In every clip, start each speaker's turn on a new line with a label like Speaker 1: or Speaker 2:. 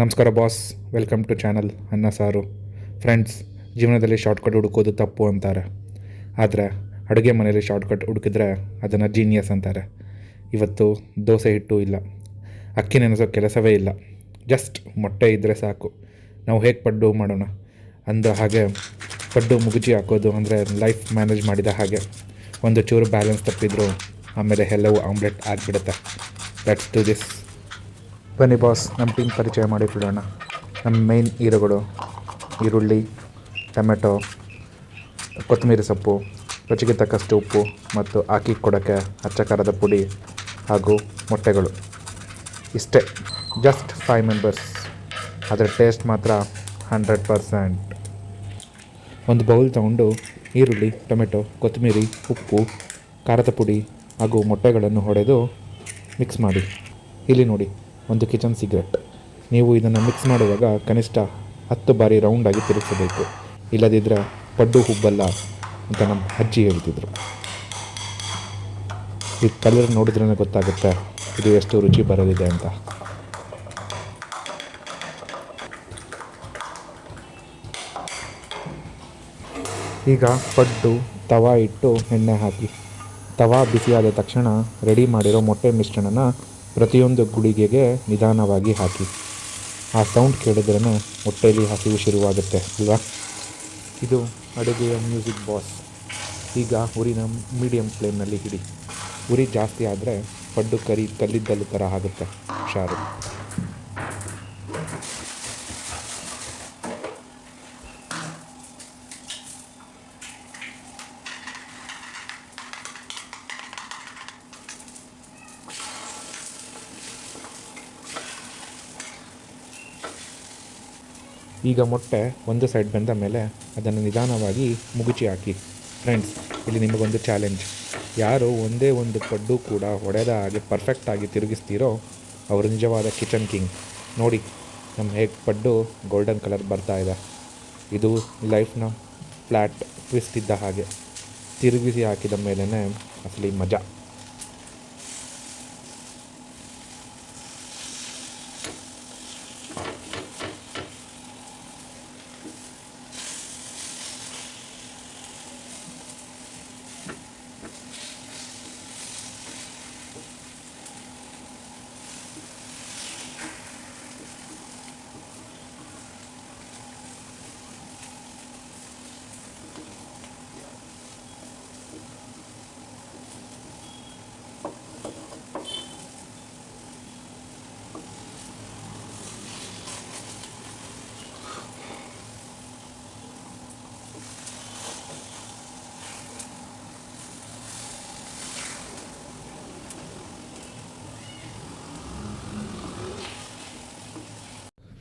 Speaker 1: ನಮಸ್ಕಾರ boss welcome to channel ಅನ್ನ ಸಾರು. ಫ್ರೆಂಡ್ಸ್ ಜೀವನದಲ್ಲಿ ಶಾರ್ಟ್ಕಟ್ ಹುಡುಕೋದು ತಪ್ಪು ಅಂತಾರೆ. ಆದರೆ ಅಡುಗೆ ಮನೆಯಲ್ಲಿ ಶಾರ್ಟ್ಕಟ್ ಹುಡುಕಿದ್ರೆ ಅದನ್ನು ಜೀನಿಯಸ್ ಅಂತಾರೆ. ಇವತ್ತು ದೋಸೆ ಹಿಟ್ಟು ಇಲ್ಲ. ಅಕ್ಕಿ ನೆನೆಸೋ ಕೆಲಸವೇ ಇಲ್ಲ. ಜಸ್ಟ್ ಮೊಟ್ಟೆ ಇದ್ದರೆ ಸಾಕು. ನಾವು ಹೇಗೆ ಪಡ್ಡು ಮಾಡೋಣ? ಅಂದ ಹಾಗೆ ಪಡ್ಡು ಮುಗುಚಿ ಹಾಕೋದು ಅಂದರೆ ಲೈಫ್ ಮ್ಯಾನೇಜ್ ಮಾಡಿದ ಹಾಗೆ. ಒಂದು ಚೂರು ಬ್ಯಾಲೆನ್ಸ್ ತಪ್ಪಿದ್ರು ಆಮೇಲೆ ಎಲ್ಲವೂ ಆಮ್ಲೆಟ್ ಆಗಿಬಿಡುತ್ತೆ. ಲೆಟ್ಸ್ ಟು ದಿಸ್ ಬನ್ನಿ ಬಾಸ್ ನಮ್ಮ ಟೀಮ್ ಪರಿಚಯ ಮಾಡಿಬಿಡೋಣ ನಮ್ಮ ಮೇನ್ ಹೀರೋಗಳು ಈರುಳ್ಳಿ, ಟೊಮೆಟೊ, ಕೊತ್ತಂಬರಿ ಸೊಪ್ಪು, ರುಚಿಗೆ ತಕ್ಕಷ್ಟು ಉಪ್ಪು ಮತ್ತು ಹಾಕಿ ಕೊಡೋಕ್ಕೆ ಹಚ್ಚ ಖಾರದ ಪುಡಿ ಹಾಗೂ ಮೊಟ್ಟೆಗಳು. ಇಷ್ಟೇ ಜಸ್ಟ್ ಫೈವ್ ಮೆಂಬರ್ಸ್ ಅದರ ಟೇಸ್ಟ್ ಮಾತ್ರ ಹಂಡ್ರೆಡ್ ಪರ್ಸೆಂಟ್ ಒಂದು ಬೌಲ್ ತಗೊಂಡು ಈರುಳ್ಳಿ, ಟೊಮೆಟೊ, ಕೊತ್ತಂಬರಿ, ಉಪ್ಪು, ಖಾರದ ಪುಡಿ ಹಾಗೂ ಮೊಟ್ಟೆಗಳನ್ನು ಹೊಡೆದು ಮಿಕ್ಸ್ ಮಾಡಿ. ಇಲ್ಲಿ ನೋಡಿ. ಒಂದು ಕಿಚನ್ ಸಿಗರೆಟ್. ನೀವು ಇದನ್ನು ಮಿಕ್ಸ್ ಮಾಡುವಾಗ ಕನಿಷ್ಠ ಹತ್ತು ಬಾರಿ ರೌಂಡಾಗಿ ತಿರುಗಿಸಬೇಕು. ಇಲ್ಲದಿದ್ದರೆ ಪಡ್ಡು ಹುಬ್ಬಲ್ಲ ಅಂತ ನಮ್ಮ ಅಜ್ಜಿ ಹೇಳ್ತಿದ್ರು. ಈ ಕಲರ್ ನೋಡಿದ್ರೇ ಗೊತ್ತಾಗುತ್ತೆ ಇದು ಎಷ್ಟು ರುಚಿ ಬರೋದಿದೆ ಅಂತ. ಈಗ ಪಡ್ಡು, ತವಾ ಇಟ್ಟು ಎಣ್ಣೆ ಹಾಕಿ. ತವಾ ಬಿಸಿಯಾದ ತಕ್ಷಣ ರೆಡಿ ಮಾಡಿರೋ ಮೊಟ್ಟೆ ಮಿಶ್ರಣನ ಪ್ರತಿಯೊಂದು ಗುಳಿಗೆಗೆ ನಿಧಾನವಾಗಿ ಹಾಕಿ. ಆ ಸೌಂಡ್ ಕೇಳಿದ್ರೇ ಹೊಟ್ಟೆಯಲ್ಲಿ ಹಸಿವು ಶುರುವಾಗುತ್ತೆ, ಅಲ್ವಾ? ಇದು ಅಡುಗೆಯ ಮ್ಯೂಸಿಕ್ ಬಾಸ್ ಈಗ ಉರಿನ ಮೀಡಿಯಮ್ ಫ್ಲೇಮ್ನಲ್ಲಿ ಹಿಡಿ. ಉರಿ ಜಾಸ್ತಿ ಆದರೆ ಪಡ್ಡು ಕರಿ ಕಲ್ಲಿದ್ದಲು ಥರ ಆಗುತ್ತೆ ಹುಷಾರು ಈಗ ಮೊಟ್ಟೆ ಒಂದು ಸೈಡ್ ಬಂದ ಮೇಲೆ ಅದನ್ನು ನಿಧಾನವಾಗಿ ಮುಗುಚಿ ಹಾಕಿ. ಫ್ರೆಂಡ್ಸ್ ಇಲ್ಲಿ ನಿಮಗೊಂದು ಚಾಲೆಂಜ್ ಯಾರು ಒಂದೇ ಒಂದು ಪಡ್ಡು ಕೂಡ ಹೊಡೆದ ಹಾಗೆ ಪರ್ಫೆಕ್ಟಾಗಿ ತಿರುಗಿಸ್ತೀರೋ ಅವರು ನಿಜವಾದ ಕಿಚನ್ ಕಿಂಗ್ ನೋಡಿ, ನಮ್ಮ ಹೇಗೆ ಪಡ್ಡು ಗೋಲ್ಡನ್ ಕಲರ್ ಬರ್ತಾ ಇದೆ. ಇದು ಲೈಫ್ನ ಫ್ಲ್ಯಾಟ್ ಟ್ವಿಸ್ಟ್ ಇದ್ದ ಹಾಗೆ. ತಿರುಗಿಸಿ ಹಾಕಿದ ಮೇಲೇ ಅಸಲಿ ಮಜಾ.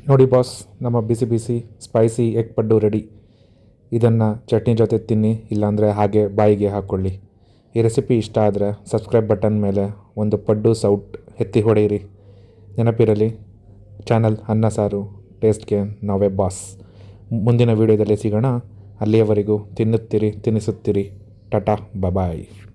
Speaker 1: ನೋಡಿ ಬಾಸ್, ನಮ್ಮ ಬಿಸಿ ಬಿಸಿ ಸ್ಪೈಸಿ ಎಗ್ ಪಡ್ಡು ರೆಡಿ ಇದನ್ನು ಚಟ್ನಿ ಜೊತೆ ತಿನ್ನಿ, ಇಲ್ಲಾಂದರೆ ಹಾಗೆ ಬಾಯಿಗೆ ಹಾಕ್ಕೊಳ್ಳಿ ಈ ರೆಸಿಪಿ ಇಷ್ಟ ಆದರೆ ಸಬ್ಸ್ಕ್ರೈಬ್ ಬಟನ್ ಮೇಲೆ ಒಂದು ಪಡ್ಡು ಸೌಟ್ ಎತ್ತಿ ಹೊಡೆಯಿರಿ. ನೆನಪಿರಲಿ, ಚಾನಲ್ ಅನ್ನ ಸಾರು ಟೇಸ್ಟ್ಗೆ ನಾವೇ ಬಾಸ್. ಮುಂದಿನ ವಿಡಿಯೋದಲ್ಲಿ ಸಿಗೋಣ. ಅಲ್ಲಿಯವರೆಗೂ ತಿನ್ನುತ್ತೀರಿ ತಿನ್ನಿಸುತ್ತೀರಿ ಟಾಟಾ, ಬಬಾಯ್.